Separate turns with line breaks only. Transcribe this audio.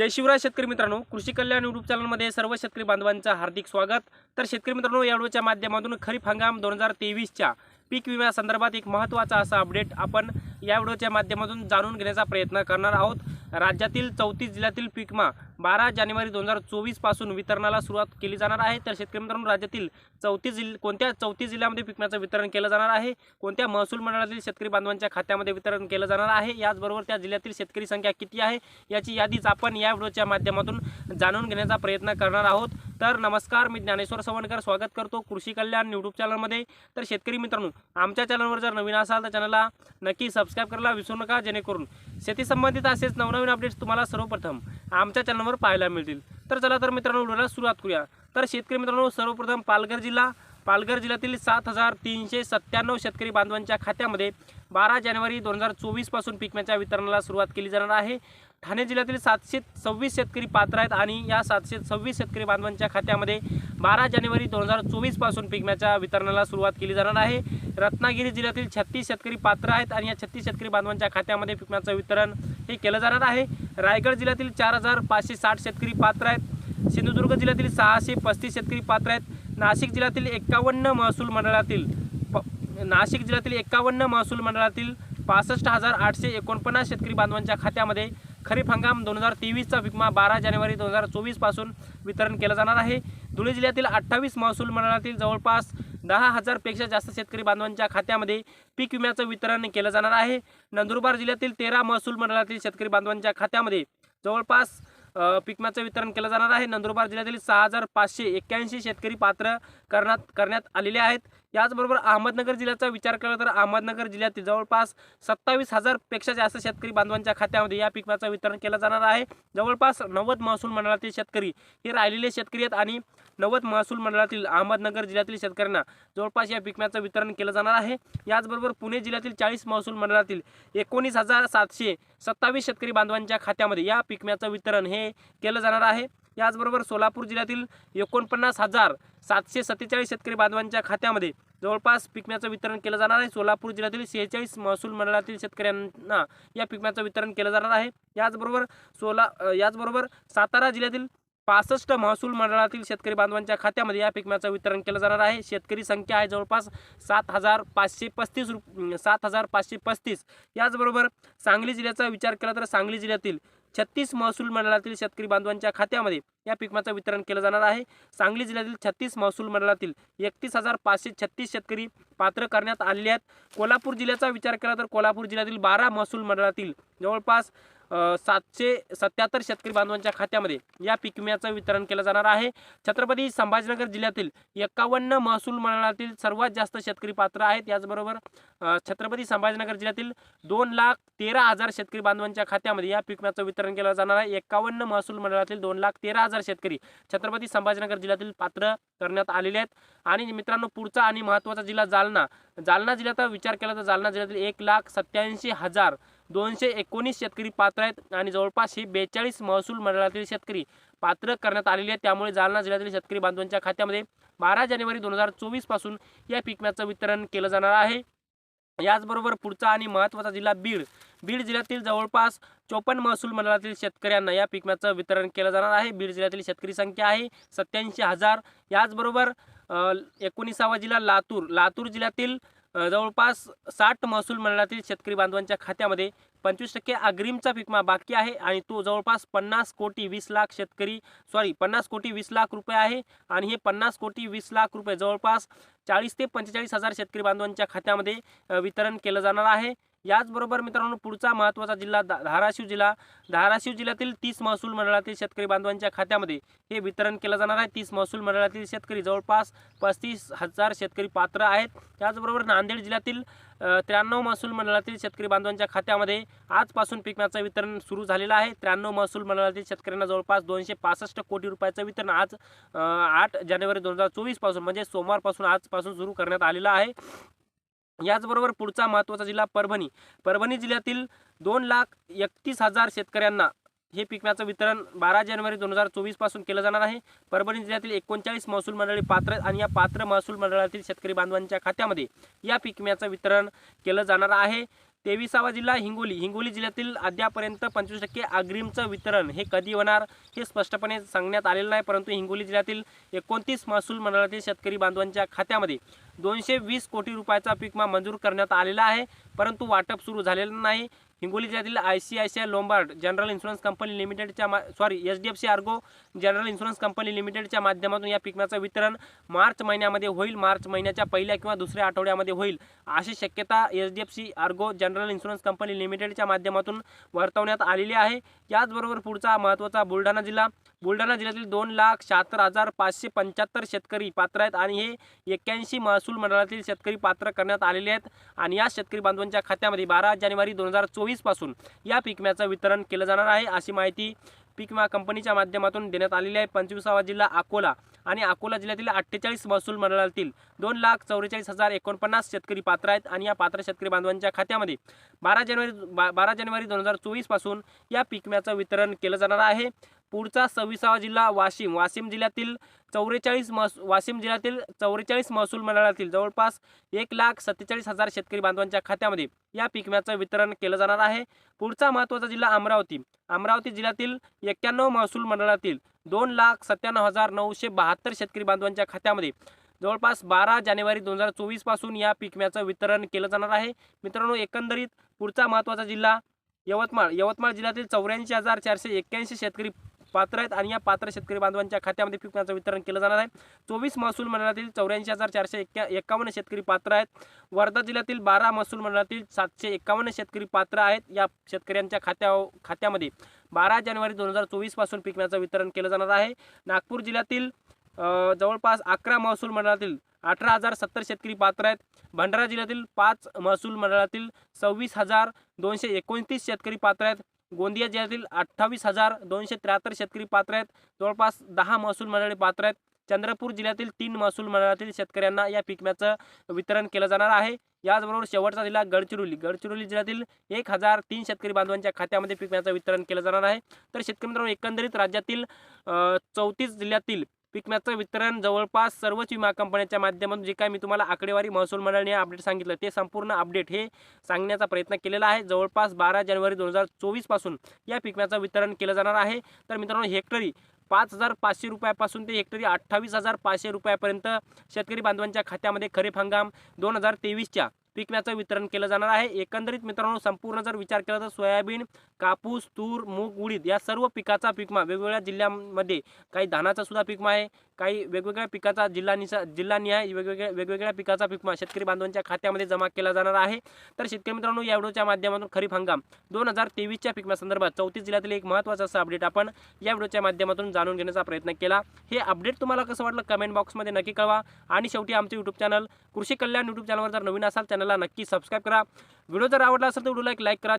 जय शिवराज शेतकरी मित्रांनो. कृषी कल्याण युट्यूब चॅनलमध्ये सर्व शेतकरी बांधवांचं हार्दिक स्वागत. तर शेतकरी मित्रांनो या व्हिडिओच्या माध्यमातून खरीप हंगाम दोन हजार तेवीसच्या पीक विम्यासंदर्भात एक महत्त्वाचा असा अपडेट आपण या व्हिडिओच्या माध्यमातून जाणून घेण्याचा प्रयत्न करणार आहोत. राज्यातील चौतीस जिल्ह्यातील पीकमा बारा जानेवारी दोन हजार चोवीसपासून वितरणाला सुरुवात केली जाणार आहे. तर शेतकरी मित्रांनो राज्यातील चौतीस जिल्ह कोणत्या चौतीस जिल्ह्यामध्ये पीक वितरण केलं जाणार आहे? कोणत्या महसूल मंडळातील शेतकरी बांधवांच्या खात्यामध्ये वितरण केलं जाणार आहे? याचबरोबर त्या जिल्ह्यातील शेतकरी संख्या किती आहे? याची यादीच आपण या व्हिडिओच्या माध्यमातून जाणून घेण्याचा प्रयत्न करणार आहोत. तर नमस्कार मी ज्ञानेश्वर सवणकर स्वागत करतो कृषी कल्याण यूट्यूब चॅनलमध्ये. तर शेतकरी मित्रांनो आमच्या चॅनलवर जर नवीन असाल तर चॅनलला नक्की सबस्क्राईब करायला विसरू नका जेणेकरून शेती संबंधित असेच नवनवीन अपडेट्स तुम्हाला सर्वप्रथम आमच्या चॅनलवर पाहायला मिळतील. तर चला तर मित्रांनो व्हिडिओला सुरुवात करूया. तर शेतकरी मित्रांनो सर्वप्रथम पालघर जिल्हा. पालघर जिल्ह्यातील सात हजार तीनशे सत्त्याण्णव शेतकरी बांधवांच्या खात्यामध्ये बारा जानेवारी दोन हजार चोवीसपासून पिकम्याच्या वितरणाला सुरुवात केली जाणार आहे. ठाणे जिल्ह्यातील सातशे सव्वीस शेतकरी पात्र आहेत आणि या सातशे सव्वीस शेतकरी बांधवांच्या खात्यामध्ये बारा जानेवारी दोन हजार चोवीसपासून पिकम्याच्या वितरणाला सुरुवात केली जाणार आहे. रत्नागिरी जिल्ह्यातील छत्तीस शेतकरी पात्र आहेत आणि या छत्तीस शेतकरी बांधवांच्या खात्यामध्ये पिकम्याचं वितरण हे केलं जाणार आहे. रायगड जिल्ह्यातील चार हजार पाचशे साठ शेतकरी पात्र आहेत. सिंधुदुर्ग जिल्ह्यातील सहाशे पस्तीस शेतकरी पात्र आहेत. नाशिक जिल्ह्यातील एक्कावन्न महसूल मंडळातील प नाशिक जिल्ह्यातील एक्कावन्न महसूल मंडळातील पासष्ट हजार आठशे एकोणपन्नास शेतकरी बांधवांच्या खात्यामध्ये खरीप हंगाम दोन हजार तेवीसचा विमा बारा जानेवारी दोन हजार चोवीसपासून वितरण केलं जाणार आहे. धुळे जिल्ह्यातील अठ्ठावीस महसूल मंडळातील जवळपास दहा हजारपेक्षा जास्त शेतकरी बांधवांच्या खात्यामध्ये पीक विम्याचं वितरण केलं जाणार आहे. नंदुरबार जिल्ह्यातील तेरा महसूल मंडळातील शेतकरी बांधवांच्या खात्यामध्ये जवळपास पिकम्याचं पीक विम्याचं वितरण केलं जाणार आहे. नंदुरबार जिल्ह्यातील सहा हजार पाचशे एक्क्याऐंशी शेतकरी पात्र करण्यात करण्यात आलेले आहेत. याचबरोबर अहमदनगर जिल्ह्याचा विचार केला तर अहमदनगर जिल्ह्यातील जवळपास सत्तावीस हजारपेक्षा जास्त शेतकरी बांधवांच्या खात्यामध्ये या पिकाचं वितरण केलं जाणार आहे. जवळपास नव्वद महसूल मंडळातील शेतकरी हे राहिलेले शेतकरी आहेत आणि नव्वद महसूल मंडळातील अहमदनगर जिल्ह्यातील शेतकऱ्यांना जवळपास या पिकम्याचं वितरण केलं जाणार आहे. याचबरोबर पुणे जिल्ह्यातील चाळीस महसूल मंडळातील एकोणीस हजार सातशे सत्तावीस शेतकरी बांधवांच्या खात्यामध्ये या पिकम्याचं वितरण हे केलं जाणार आहे. याचबरोबर सोलापूर जिल्ह्यातील एकोणपन्नास हजार सातशे सत्तेचाळीस शेतकरी बांधवांच्या खात्यामध्ये जवळपास पिकम्याचं वितरण केलं जाणार आहे. सोलापूर जिल्ह्यातील शेहेचाळीस महसूल मंडळातील शेतकऱ्यांना या पिकम्याचं वितरण केलं जाणार आहे. याचबरोबर सोला याचबरोबर सातारा जिल्ह्यातील पासष्ट महसूल मंडळातील शेतकरी बांधवांच्या खात्यामध्ये या पिकम्याचं वितरण केलं जाणार आहे. शेतकरी संख्या आहे जवळपास सात हजार पाचशे पस्तीस रुप सात हजार पाचशे पस्तीस. याचबरोबर सांगली जिल्ह्याचा विचार केला तर सांगली जिल्ह्यातील छत्तीस महसूल मंडळातील शेतकरी बांधवांच्या खात्यामध्ये या पिकमाचं वितरण केलं जाणार आहे. सांगली जिल्ह्यातील छत्तीस महसूल मंडळातील एकतीस हजार पाचशे छत्तीस शेतकरी पात्र करण्यात आले आहेत. कोल्हापूर जिल्ह्याचा विचार केला तर कोल्हापूर जिल्ह्यातील बारा महसूल मंडळातील जवळपास सातशे सत्याहत्तर शेतकरी बांधवांच्या खात्यामध्ये या पीक विम्याचं वितरण केलं जाणार आहे. छत्रपती संभाजीनगर जिल्ह्यातील एकावन्न महसूल मंडळातील सर्वात जास्त शेतकरी पात्र आहेत. याचबरोबर छत्रपती संभाजीनगर जिल्ह्यातील दोन लाख तेरा हजार शेतकरी बांधवांच्या खात्यामध्ये या पीक विम्याचं वितरण केलं जाणार आहे. एकावन्न महसूल मंडळातील दोन लाख तेरा हजार शेतकरी छत्रपती संभाजीनगर जिल्ह्यातील पात्र करण्यात आलेले आहेत. आणि मित्रांनो पुढचा आणि महत्त्वाचा जिल्हा जालना. जालना जिल्ह्याचा विचार केला तर जालना जिल्ह्यातील एक लाख सत्याऐंशी हजार दोनशे एकोणीस शेतकरी पात्र आहेत आणि जवळपास हे बेचाळीस महसूल मंडळातील शेतकरी पात्र करण्यात आलेले आहेत. त्यामुळे जालना जिल्ह्यातील शेतकरी बांधवांच्या खात्यामध्ये बारा जानेवारी दोन हजार चोवीसपासून या पिकम्याचं वितरण केलं जाणार आहे. याचबरोबर पुढचा आणि महत्त्वाचा जिल्हा बीड. बीड जिल्ह्यातील जवळपास चोपन्न महसूल मंडळातील शेतकऱ्यांना या पिकम्याचं वितरण केलं जाणार आहे. बीड जिल्ह्यातील शेतकरी संख्या आहे सत्याऐंशी हजार. याचबरोबर एकोणीसावा जिल्हा लातूर. लातूर जिल्ह्यातील जवळपास साठ महसूल मंडळातील शेतकरी बांधवांच्या खात्यामध्ये पंचवीस टक्के अग्रिमचा पिकमा बाकी आहे आणि तो जवळपास पन्नास कोटी वीस लाख शेतकरी सॉरी पन्नास कोटी वीस लाख रुपये आहे. आणि हे पन्नास कोटी वीस लाख रुपये जवळपास चाळीस ते पंचेचाळीस हजार शेतकरी बांधवांच्या खात्यामध्ये वितरण केलं जाणार आहे. याचबरोबर मित्रांनो पुढचा महत्त्वाचा जिल्हा धाराशिव जिल्हा. धाराशिव जिल्ह्यातील तीस महसूल मंडळातील शेतकरी बांधवांच्या खात्यामध्ये हे वितरण केलं जाणार आहे. तीस महसूल मंडळातील शेतकरी जवळपास पस्तीस हजार शेतकरी पात्र आहेत. त्याचबरोबर नांदेड जिल्ह्यातील त्र्याण्णव महसूल मंडळातील शेतकरी बांधवांच्या खात्यामध्ये आजपासून पिकम्याचं वितरण सुरू झालेलं आहे. त्र्याण्णव महसूल मंडळातील शेतकऱ्यांना जवळपास दोनशे पासष्ट कोटी रुपयाचं वितरण आज आठ जानेवारी दोन हजार चोवीसपासून म्हणजे सोमवारपासून आजपासून सुरू करण्यात आलेलं आहे. याचबरोबर पुढचा महत्त्वाचा जिल्हा परभणी. परभणी जिल्ह्यातील दोन लाख एकतीस हजार शेतकऱ्यांना हे पिकम्याचं वितरण बारा जानेवारी दोन हजार चोवीसपासून केलं जाणार आहे. परभणी जिल्ह्यातील एकोणचाळीस महसूल मंडळी पात्र आणि या पात्र महसूल मंडळातील शेतकरी बांधवांच्या खात्यामध्ये या पिकम्याचं वितरण केलं जाणार आहे. तेविसावा जिल्हा हिंगोली. हिंगोली जिल्ह्यातील अद्यापर्यंत पंचवीस टक्के अग्रिमचं वितरण हे कधी होणार हे स्पष्टपणे सांगण्यात आलेलं नाही परंतु हिंगोली जिल्ह्यातील एकोणतीस महसूल मंडळातील शेतकरी बांधवांच्या खात्यामध्ये दोनशे वीस कोटी रुपयाचा पिकमा मंजूर करण्यात आलेला आहे. परंतु वाटप सुरू झालेलं नाही. हिंगोली जिल्ह्यातील I C I C I Lombard general insurance company लिमिटेडच्या मा sorry H D F C ergo general insurance company लिमिटेडच्या माध्यमातून या पिकमाचं वितरण मार्च महिन्यामध्ये होईल. मार्च महिन्याच्या पहिल्या किंवा दुसऱ्या आठवड्यामध्ये होईल. अशी शक्यता H D F C ergo general insurance company लिमिटेडच्या माध्यमातून वर्तवण्यात आलेली आहे. याचबरोबर पुढचा महत्त्वाचा बुलढाणा जिल्हा बुलढाणा जिल्ह्यातील दोन लाख शहात्तर हजार पाचशे पंच्याहत्तर शेतकरी पात्र आहेत आणि हे एक्क्याऐंशी महसूल मंडळातील शेतकरी पात्र करण्यात आलेले आहेत. आणि या शेतकरी बांधवांच्या खात्यामध्ये बारा जानेवारी दोन हजार चोवीसपासून या पिकम्याचं वितरण केलं जाणार आहे अशी माहिती पीक विमा कंपनीच्या माध्यमातून देण्यात आलेली आहे. पंचवीसावा जिल्हा अकोला आणि अकोला जिल्ह्यातील अठ्ठेचाळीस महसूल मंडळातील दोन लाख चौवेचाळीस हजार एकोणपन्नास शेतकरी पात्र आहेत. आणि या पात्र शेतकरी बांधवांच्या खात्यामध्ये बारा जानेवारी बा बारा जानेवारी दोन हजार चोवीसपासून या पीक विम्याचं वितरण केलं जाणार आहे. पुढचा सव्वीसावा जिल्हा वाशिम. वाशिम जिल्ह्यातील चौवेचाळीस महस वाशिम जिल्ह्यातील चौवेचाळीस महसूल मंडळातील जवळपास एक लाख सत्तेचाळीस हजार शेतकरी बांधवांच्या खात्यामध्ये या पीक विम्याचं वितरण केलं जाणार आहे. पुढचा महत्त्वाचा जिल्हा अमरावती. अमरावती जिल्ह्यातील एक्क्याण्णव महसूल मंडळातील दोन लाख सत्त्याण्णव हजार नऊशे बहात्तर शेतकरी बांधवांच्या खात्यामध्ये जवळपास बारा जानेवारी दोन हजार चोवीसपासून या पीक विम्याचं वितरण केलं जाणार आहे. मित्रांनो एकंदरीत पुढचा महत्त्वाचा जिल्हा यवतमाळ. यवतमाळ जिल्ह्यातील चौऱ्याऐंशी हजार चारशे एक्क्याऐंशी शेतकरी पात्र आहेत आणि या पात्र शेतकरी बांधवांच्या खात्यामध्ये पिकांचं वितरण केलं जाणार आहे. चोवीस महसूल मंडळातील चौऱ्याऐंशी हजार चारशे एक्क्या एकावन्न शेतकरी पात्र आहेत. वर्धा जिल्ह्यातील बारा महसूल मंडळातील सातशे एकावन्न शेतकरी पात्र आहेत. या शेतकऱ्यांच्या खात्या खात्यामध्ये बारा जानेवारी दोन हजार चोवीसपासून पीक वितरण केलं जाणार आहे. नागपूर जिल्ह्यातील जवळपास अकरा महसूल मंडळातील अठरा हजार सत्तर शेतकरी पात्र आहेत. भंडारा जिल्ह्यातील पाच महसूल मंडळातील सव्वीस हजार दोनशे एकोणतीस शेतकरी पात्र आहेत. गोंदिया जिल्ह्यातील अठ्ठावीस हजार दोनशे त्र्याहत्तर शेतकरी पात्र आहेत. जवळपास दहा महसूल मंडळे पात्र आहेत. चंद्रपूर जिल्ह्यातील तीन महसूल मंडळातील शेतकऱ्यांना या पिकम्याचं वितरण केलं जाणार आहे. याचबरोबर शेवटचा जिल्हा गडचिरोली. गडचिरोली जिल्ह्यातील एक हजार तीन शेतकरी बांधवांच्या खात्यामध्ये पिकम्याचं वितरण केलं जाणार आहे. तर शेतकरी मित्रांनो एकंदरीत राज्यातील चौतीस जिल्ह्यातील पीक विम्याचं वितरण जवळपास सर्वच विमा कंपन्यांच्या माध्यमातून जे काय मी तुम्हाला आकडेवारी महसूल मंडळाने अपडेट सांगितलं ते संपूर्ण अपडेट हे सांगण्याचा प्रयत्न केलेला आहे. जवळपास बारा जानेवारी दोन हजार चोवीसपासून या पीक विम्याचं वितरण केलं जाणार आहे. तर मित्रांनो हेक्टरी पाच हजार पाचशे रुपयापासून ते हेक्टरी अठ्ठावीस हजार पाचशे रुपयापर्यंत शेतकरी बांधवांच्या खात्यामध्ये खरीप हंगाम दोन हजार तेवीसच्या पीक वितरण केलं जाणार आहे. एकंदरीत मित्रांनो संपूर्ण जर विचार केला तर सोयाबीन कापूस तूर मूग उडीद या सर्व पिकाचा पिकमा वेगवेगळ्या जिल्ह्यांमध्ये काही धानाचा सुद्धा पिकमा आहे काही वेगवेगळ्या पिकाचा जिल्हानिसा जिल्हानिहाय वेगवेगळ्या वेगवेगळ्या पिकाचा पिकमा शेतकरी बांधवांच्या खात्यामध्ये जमा केला जाणार आहे. तर शेतकरी मित्रांनो या व्हिडिओच्या माध्यमातून खरीप हंगाम दोन हजार तेवीसच्या पिकमासंदर्भात चौतीस जिल्ह्यातील एक महत्त्वाचं असा अपडेट आपण या व्हिडिओच्या माध्यमातून जाणून घेण्याचा प्रयत्न केला. हे अपडेट तुम्हाला कसं वाटलं? कमेंट बॉक्समध्ये नक्की कळवा. आणि शेवटी आमचे यूट्यूब चॅनल कृषी कल्याण यूट्यूब चॅनलवर जर नवीन असाल चॅनलला नक्की सबस्क्राईब करा. व्हिडिओ जर आवडला असेल तर व्हिडिओला एक लाईक करा.